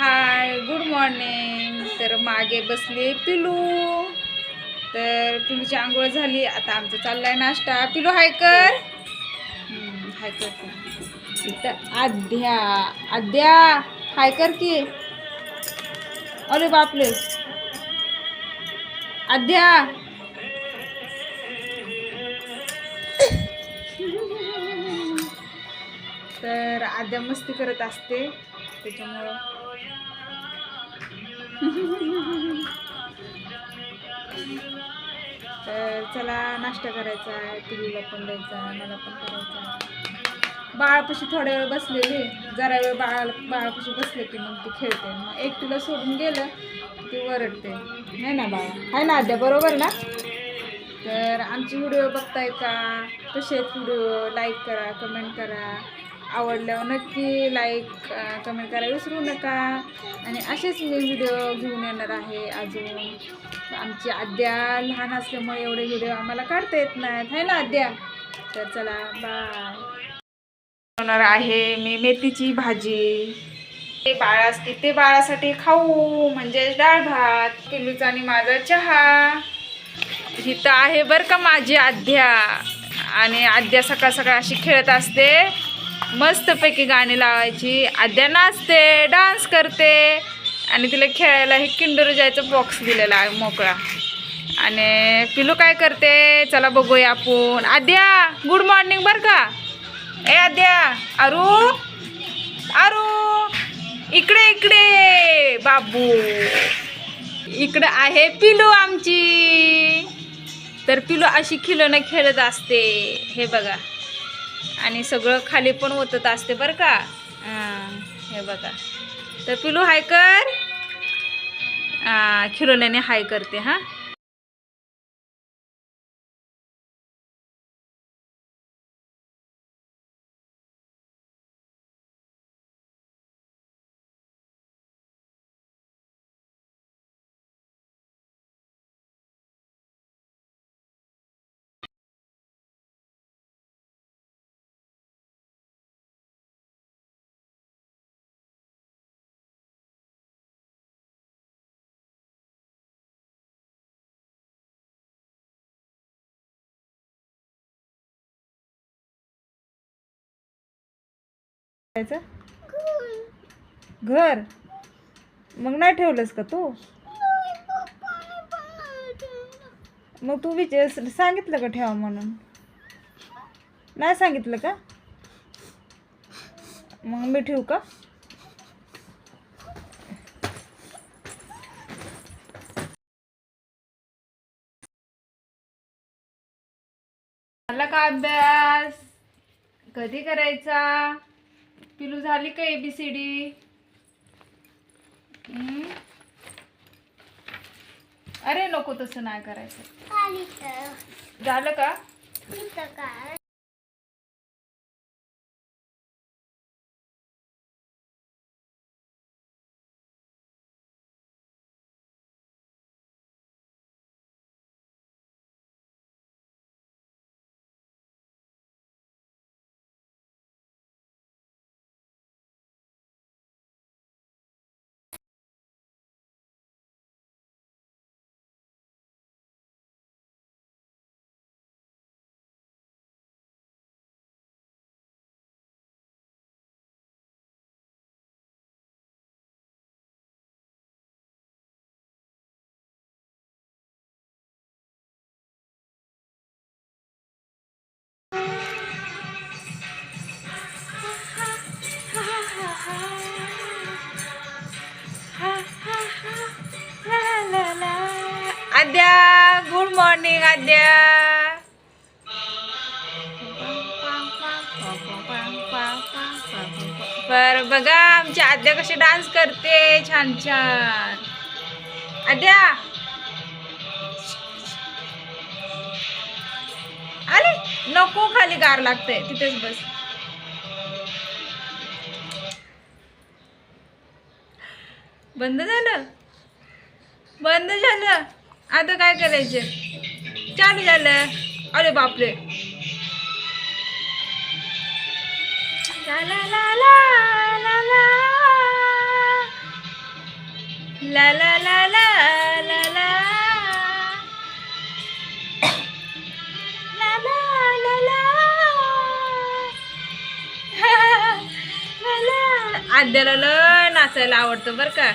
Hi good morning तर मागे बसले पिलू. तर पिलूची आंघोळ झाली. आता आमचं चाललाय नाश्ता. पिलू हाय कर. हम्म, हाय कर. आद्या आद्या हाय कर की. अरे बापले आद्या. तर आद्या मस्ती करत असते. त्याच्यामुळं तर चला नाश्ता करायचा आहे पिलीला पण द्यायचा मला पण करायचा बाळापाशी थोड्या वेळ बसलेली जरा वेळ बाळाला बाळापाशी बसले की मग ती खेळते. मग एकटीला सोडून गेलं ती वरडते. नाही ना बाळा? आहे ना आद्या? बरोबर ना? तर आमची व्हिडिओ बघताय का? तसेच व्हिडिओ लाईक करा कमेंट करा. आवडल्यावर नक्की लाईक कमेंट करायला विसरू नका. आणि असेच मी व्हिडिओ घेऊन येणार आहे अजून. आमची आद्या लहान असल्यामुळे एवढे व्हिडिओ आम्हाला काढता येत नाहीत. है ना आद्या? तर चला बाय होणार आहे मी मेथीची भाजी. ते बाळ असते ते बाळासाठी खाऊ. म्हणजे डाळ भात पिलूचा आणि माझा चहा. इथं आहे बरं का माझी आद्या. आणि आद्या सकाळ सकाळ अशी खेळत असते. मस्तपैकी गाणी लावायची. आद्या नाचते डान्स करते. आणि तिला खेळायला हे किंडर जायचं बॉक्स दिलेला आहे मोकळा. आणि पिलू काय करते? चला बघूया आपण. आद्या गुड मॉर्निंग बरं का? ए आद्या अरू? अरू? इकडे इकडे. बाबू. इकडं आहे पिलू आमची. तर पिलू अशी खिलोनं खेळत असते. हे बघा. आणि सगळं खाली पण ओतत असते बरं का? हां, हे बघा. तर पिलू हाय कर. खिलोल्याने हाय करते हां. घर. मग नाही ठेवलंस का तू? मग तू विचार सांगितलं का ठेवा म्हणून? नाही सांगितलं का? मग मी ठेवू का? झाला का अभ्यास? कधी करायचा? पिलू झाली का एबीसीडी अरे नको तसं नाही करायचं. झालं का? Aadya good morning Aadya. बर बघा आमची आद्या कशी डान्स करते छान छान. आद्या. अरे नको खाली गार लागते तिथेच बस. बंद झालं? बंद झालं? आता काय करायचं चालू झालं अरे बापरे ला ला ला ला ला ला. ला ला ला ला ला आद्याला लय नाचायला आवडतं बरं का